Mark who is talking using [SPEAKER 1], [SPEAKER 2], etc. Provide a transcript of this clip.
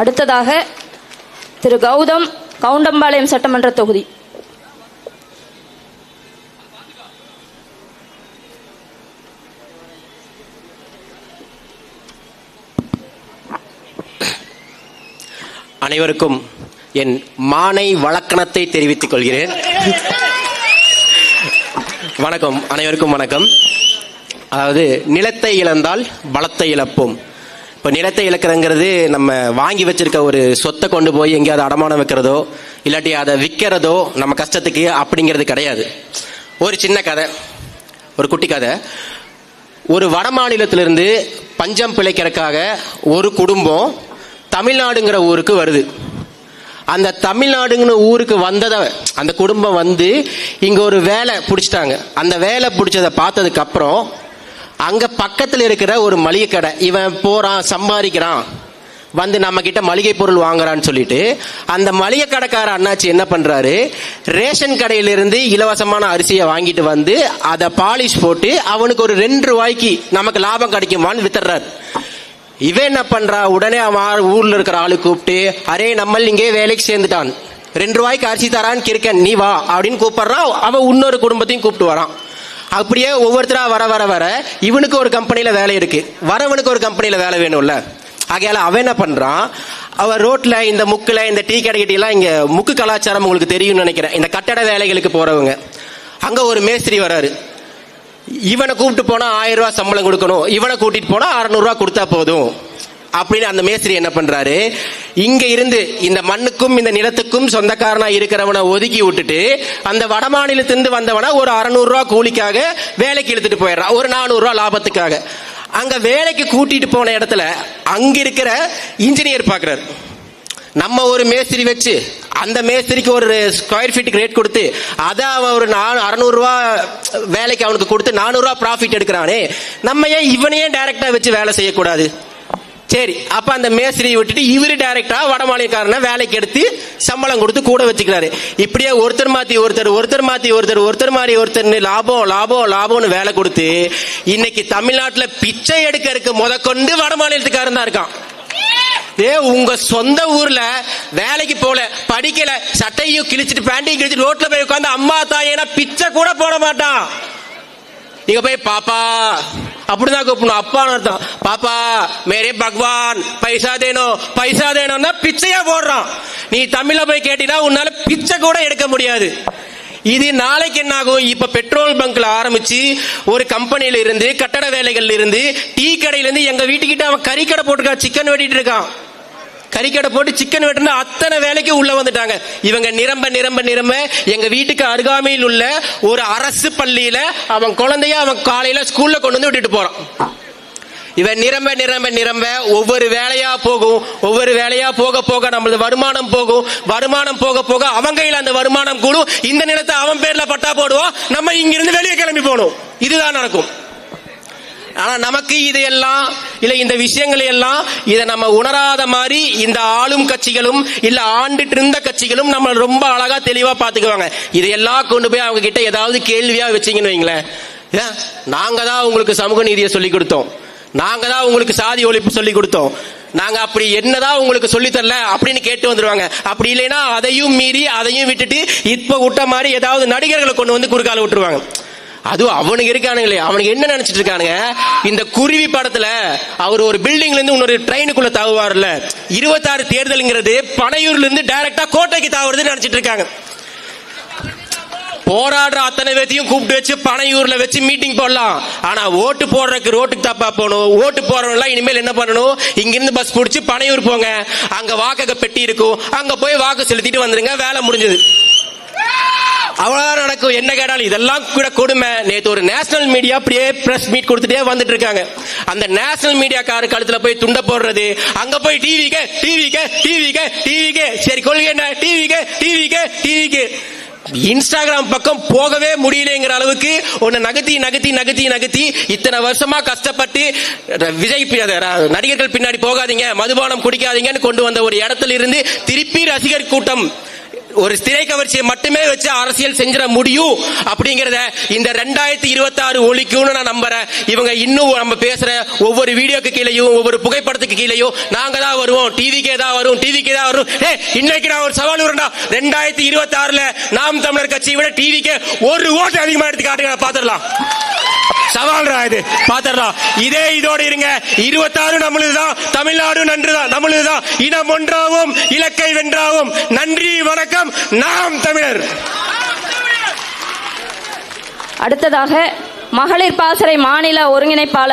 [SPEAKER 1] அடுத்ததாக திரு கௌதம் கவுண்டம்பாளையம் சட்டமன்ற தொகுதி.
[SPEAKER 2] அனைவருக்கும் என் மானை வழக்கணத்தை தெரிவித்துக் கொள்கிறேன். வணக்கம் அனைவருக்கும் வணக்கம். அதாவது நிலத்தை இழந்தால் பலத்தை இழப்போம். இப்போ நிலத்தை இழக்கிறங்கிறது நம்ம வாங்கி வச்சிருக்க ஒரு சொத்தை கொண்டு போய் எங்கேயாவது அடமானம் வைக்கிறதோ இல்லாட்டி அதை விற்கிறதோ நம்ம கஷ்டத்துக்கு அப்படிங்கிறது கிடையாது. ஒரு சின்ன கதை ஒரு குட்டி கதை. ஒரு வட மாநிலத்திலிருந்து பஞ்சம் பிழைக்கிறதுக்காக ஒரு குடும்பம் தமிழ்நாடுங்கிற ஊருக்கு வருது. அந்த தமிழ்நாடுங்கிற ஊருக்கு வந்ததை அந்த குடும்பம் வந்து இங்க ஒரு வேலை பிடிச்சிட்டாங்க. அந்த வேலை பிடிச்சதை பார்த்ததுக்கு அப்புறம் அங்க பக்கத்தில் இருக்கிற ஒரு மளிகை கடை. இவன் போறான் சம்பாதிக்கிறான். வந்து நம்ம கிட்ட மளிகை பொருள் வாங்குறான்னு சொல்லிட்டு அந்த மளிகை கடைக்கார அண்ணாச்சி என்ன பண்றாரு? ரேஷன் கடையிலிருந்து இலவசமான அரிசியை வாங்கிட்டு வந்து அதை பாலிஷ் போட்டு அவனுக்கு ஒரு ரெண்டு ரூபாய்க்கு நமக்கு லாபம் கிடைக்குமான்னு வித்துறாரு இவன் என்ன பண்றா? உடனே அவன் ஊர்ல இருக்கிற ஆளு கூப்பிட்டு அரே நம்ம இங்கே வேலைக்கு சேர்ந்துட்டான். ரெண்டு ரூபாய்க்கு அரிசி தரான்னு கிருக்கேன் நீ வா அப்படின்னு கூப்பிடுறான். அவன் இன்னொரு குடும்பத்தையும் கூப்பிட்டு வரான். அப்படியே ஒவ்வொருத்தரா வர வர வர இவனுக்கு ஒரு கம்பெனியில வேலை இருக்கு. வரவனுக்கு ஒரு கம்பெனியில வேலை வேணும்ல. ஆகையால அவன் என்ன பண்றான்? அவர் ரோட்ல இந்த முக்குல இந்த டீ கடைக்கிட்ட எல்லாம் இங்க முக்கு கலாச்சாரம் உங்களுக்கு தெரியும்னு நினைக்கிறேன். இந்த கட்டட வேலைகளுக்கு போறவங்க. அங்க ஒரு மேஸ்திரி வராரு. இவனை கூப்பிட்டு போனா ஆயிரம் ரூபாய் சம்பளம் கொடுக்கணும். இவனை கூட்டிட்டு போனா அறநூறுவா கொடுத்தா போதும். அப்படின்னு அந்த மேஸ்திரி என்ன பண்றாரு? இங்க இருந்து இந்த மண்ணுக்கும் இந்த நிலத்துக்கும் சொந்தக்காரனா இருக்கிறவனை ஒதுக்கி விட்டுட்டு அந்த வட மாநிலத்திலிருந்து வந்தவன ஒரு அறுநூறு ரூபா கூலிக்காக வேலைக்கு இழுத்துட்டு போயிடுறான். ஒரு நானூறு ரூபா லாபத்துக்காக. அங்க வேலைக்கு கூட்டிட்டு போன இடத்துல அங்க இருக்கிற இன்ஜினியர் பாக்குறாரு. நம்ம ஒரு மேஸ்திரி வச்சு அந்த மேஸ்திரிக்கு ஒரு ஸ்கொயர் ஃபீட்டுக்கு ரேட் கொடுத்து அதை அவன் ஒரு நானூ அறநூறுவா வேலைக்கு அவனுக்கு கொடுத்து நானூறுரூவா ப்ராஃபிட் எடுக்கிறானே. நம்ம ஏன் இவனையே டைரக்டா வச்சு வேலை செய்யக்கூடாது? சரி அப்ப அந்த மேஸ்திரியை விட்டுட்டு இவரு டைரக்டா வடமாநிலக்காரன வேலைக்கு எடுத்து சம்பளம் கொடுத்து கூட வச்சுக்கிறாரு. இப்படியே ஒருத்தர் மாத்தி ஒருத்தர் ஒருத்தர் மாத்தி ஒருத்தர் ஒருத்தர் மாறி ஒருத்தர் லாபம் லாபம் லாபம்னு வேலை கொடுத்து இன்னைக்கு தமிழ்நாட்டுல பிச்சை எடுக்கிறதுக்கு முதற்கொண்டு கொண்டு வட மாநிலத்துக்காரன் தான் இருக்கான். ஏ உங்க சொந்த ஊர்ல வேலைக்கு போல படிக்கல சட்டையும் கிழிச்சிட்டு பேண்டையும் கிழிச்சிட்டு ரோட்ல போய் உட்காந்து அம்மா தாயேனா பிச்சை கூட போட மாட்டான். நீங்க போய் பாப்பா அப்படிதான் கூப்பிடணும். அப்பான்னு அர்த்தம். பாப்பா மேரே பகவான் பைசா தேனோ பைசா தேனோன்னா பிச்சையா போடுறான். நீ தமிழ்ல போய் கேட்டீங்கன்னா உன்னால பிச்சை கூட எடுக்க முடியாது. இது நாளைக்கு என்ன ஆகும் இப்ப பெட்ரோல் பங்க்ல ஆரம்பிச்சு ஒரு கம்பெனியில இருந்து கட்டட வேலைகள்ல இருந்து டீ கடையில இருந்து எங்க வீட்டுக்கிட்ட அவன் கறி கடை போட்டுருக்கான் சிக்கன் வெட்டிட்டு இருக்கான். கறிக்கடை போட்டு சிக்கன் வெட்டினா அத்தனை வேலைக்கு உள்ள வந்துட்டாங்க. இவங்க நிரம்ப நிரம்ப நிரம்ப எங்க வீட்டுக்கு அருகாமையில் உள்ள ஒரு அரசு பள்ளியில அவன் குழந்தைய அவன் காலையில ஸ்கூல்ல கொண்டு வந்து விட்டுட்டு போறான். இவன் நிரம்ப நிரம்ப நிரம்ப ஒவ்வொரு வேலையா போகும். ஒவ்வொரு வேலையா போக போக நம்மளது வருமானம் போகும். வருமானம் போக போக அவன் கையில அந்த வருமானம் கூடும். இந்த நிலத்தை அவன் பேர்ல பட்டா போடுவோம் நம்ம இங்கிருந்து வெளியே கிளம்பி போகணும். இதுதான் நடக்கும். ஆனா நமக்கு இதையெல்லாம் இல்ல இந்த விஷயங்களை எல்லாம் இதை நம்ம உணராத மாதிரி இந்த ஆளும் கட்சிகளும் இல்ல ஆண்டுட்டு இருந்த கட்சிகளும் நம்ம ரொம்ப அழகா தெளிவா பாத்துக்குவாங்க இதையெல்லாம் கொண்டு போய் அவங்க கிட்ட ஏதாவது கேள்வியா வச்சீங்கன்னு வைங்களேன். நாங்க தான் உங்களுக்கு சமூக நீதியை சொல்லி கொடுத்தோம். நாங்க தான் உங்களுக்கு சாதி ஒழிப்பு சொல்லி கொடுத்தோம். நாங்க அப்படி என்னதான் உங்களுக்கு சொல்லி தரல அப்படின்னு கேட்டு வந்துருவாங்க. அப்படி இல்லைன்னா அதையும் மீறி அதையும் விட்டுட்டு இப்ப விட்ட மாதிரி ஏதாவது நடிகர்களை கொண்டு வந்து குறுக்கால விட்டுருவாங்க. அதுவும் அவனுக்கு இருக்கானுங்களே. அவனுக்கு என்ன நினைச்சிட்டு இருக்கானுங்க? இந்த குருவி படத்துல அவர் ஒரு பில்டிங்ல இருந்து இன்னொரு ட்ரெயினுக்குள்ள தாவுவார்ல. இருபத்தாறு தேர்தலுங்கிறது பனையூர்ல இருந்து டைரக்டா கோட்டைக்கு தாவுறதுன்னு நினைச்சிட்டு இருக்காங்க. போராடுற அத்தனை பேத்தையும் கூப்பிட்டு வச்சு பனையூர்ல வச்சு மீட்டிங் போடலாம். ஆனா ஓட்டு போடுறதுக்கு ரோட்டுக்கு தப்பா போகணும். ஓட்டு போறவங்க இனிமேல் என்ன பண்ணணும்? இங்கிருந்து பஸ் பிடிச்சி பனையூர் போங்க. அங்க வாக்கக பெட்டி இருக்கும். அங்க போய் வாக்கு செலுத்திட்டு வந்துருங்க. வேலை முடிஞ்சது. அவ்வளவுதான் நடக்கும். என்ன கேட்டாலும் இதெல்லாம் கூட கொடுமை. நேற்று ஒரு நேஷனல் மீடியா அப்படியே பிரஸ் மீட் கொடுத்துட்டே வந்துட்டு இருக்காங்க அந்த நேஷனல் மீடியா கார கழுத்துல போய் துண்ட போடுறது. அங்க போய் டிவிக்கு டிவிக்கு டிவிக்கு டிவிக்கு சரி கொள்கை என்ன? டிவிக்கு டிவிக்கு டிவிக்கு இன்ஸ்டாகிராம் பக்கம் போகவே முடியலங்கிற அளவுக்கு உன்னை நகர்த்தி நகர்த்தி நகர்த்தி நகர்த்தி இத்தனை வருஷமா கஷ்டப்பட்டு விஜய் பி- ர- நடிகர்கள் பின்னாடி போகாதீங்க மதுபானம் குடிக்காதீங்கன்னு கொண்டு வந்த ஒரு இடத்துல இருந்து திருப்பி ரசிகர் கூட்டம். ஒரு திரை கவர்ச்சியை மட்டுமே வச்சு அரசியல் செஞ்சிட முடியும் அப்படிங்கறத இந்த ரெண்டாயிரத்தி இருபத்தி ஆறு ஒழிக்கும்னு நான் நம்புறேன். இவங்க இன்னும் நம்ம பேசுற ஒவ்வொரு வீடியோக்கு கீழேயும் ஒவ்வொரு புகைப்படத்துக்கு கீழேயும் நாங்க தான் வருவோம். டிவிக்கே தான் வரும் டிவிக்கே தான் வரும். ஏ இன்னைக்கு நான் ஒரு சவால் வரண்டா ரெண்டாயிரத்தி இருபத்தி ஆறுல நாம் தமிழர் கட்சியை விட டிவிக்கே ஒரு ஓட்டு அதிகமா எடுத்து காட்டுங்க பாத்துடலாம் சவால்ரா இது. பாத்திரலாம் இதே இதோட இருங்க. இருபத்தாறு நம்மளுதுதான். தமிழ்நாடு நன்றுதான். நம்மளுதுதான். இனம் ஒன்றாவும் இலக்கை வென்றாவும். நன்றி வணக்கம். நாம் தமிழர்.
[SPEAKER 1] அடுத்ததாக மகளிர் பாசறை மாநில ஒருங்கிணைப்பாளர்